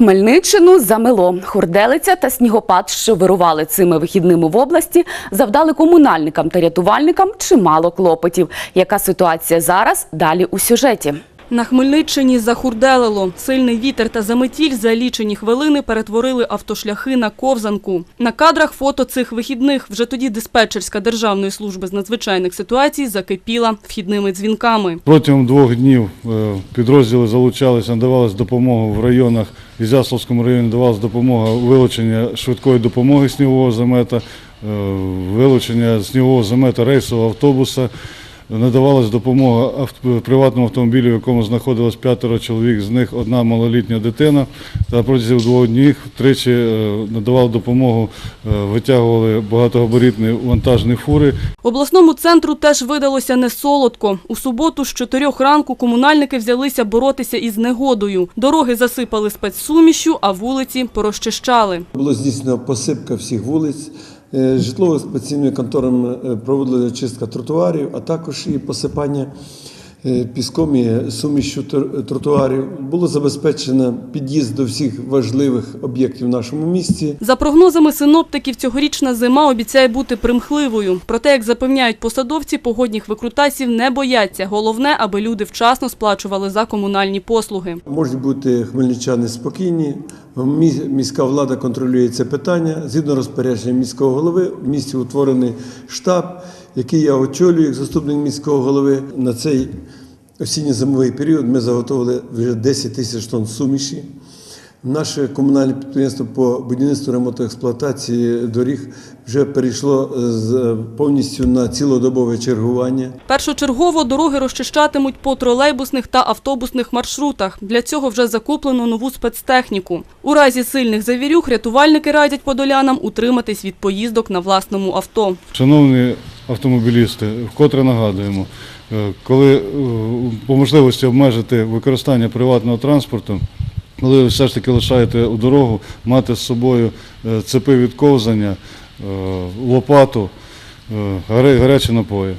Хмельниччину замело. Хурделиця та снігопад, що вирували цими вихідними в області, завдали комунальникам та рятувальникам чимало клопотів. Яка ситуація зараз? Далі у сюжеті. На Хмельниччині захурделило. Сильний вітер та заметіль за лічені хвилини перетворили автошляхи на ковзанку. На кадрах фото цих вихідних вже тоді диспетчерська Державної служби з надзвичайних ситуацій закипіла вхідними дзвінками. Протягом двох днів е, підрозділи залучалися, надавалась допомога в районах. В Ізяславському районі давалась допомога вилучення швидкої допомоги снігового замета, е, вилучення снігового замета рейсового автобуса. Надавалась допомога приватному автомобілю, в якому знаходилось п'ятеро чоловік, з них одна малолітня дитина. Та протягом двох днів тричі е, надавали допомогу, е, витягували багатогабаритні вантажні фури. Обласному центру теж видалося не солодко. У суботу з чотирьох ранку комунальники взялися боротися із негодою. Дороги засипали спецсумішю, а вулиці порозчищали. Було здійснено посипка всіх вулиць. Е, Житлово-спеційними конторами е, проводили чистка тротуарів, а також і посипання піском і сумішю тротуарів. Було забезпечено під'їзд до всіх важливих об'єктів в нашому місті. За прогнозами синоптиків, цьогорічна зима обіцяє бути примхливою. Проте, як запевняють посадовці, погодних викрутасів не бояться. Головне, аби люди вчасно сплачували за комунальні послуги. Можуть бути хмельничани спокійні. Міська влада контролює це питання. Згідно розпорядження міського голови, в місті утворений штаб, який я очолюю як заступник міського голови. На цей осінньо-зимовий період ми заготовили вже 10 тисяч тонн суміші. Наше комунальне підприємство по будівництву ремонту експлуатації доріг вже перейшло з повністю на цілодобове чергування. Першочергово дороги розчищатимуть по тролейбусних та автобусних маршрутах. Для цього вже закуплено нову спецтехніку. У разі сильних завірюх рятувальники радять подолянам утриматись від поїздок на власному авто. Шановні автомобілісти, вкотре нагадуємо, е, коли е, по можливості обмежити використання приватного транспорту, коли ви все ж таки лишаєте у дорогу, мати з собою е, цепи від ковзання, лопату, гарячі напої.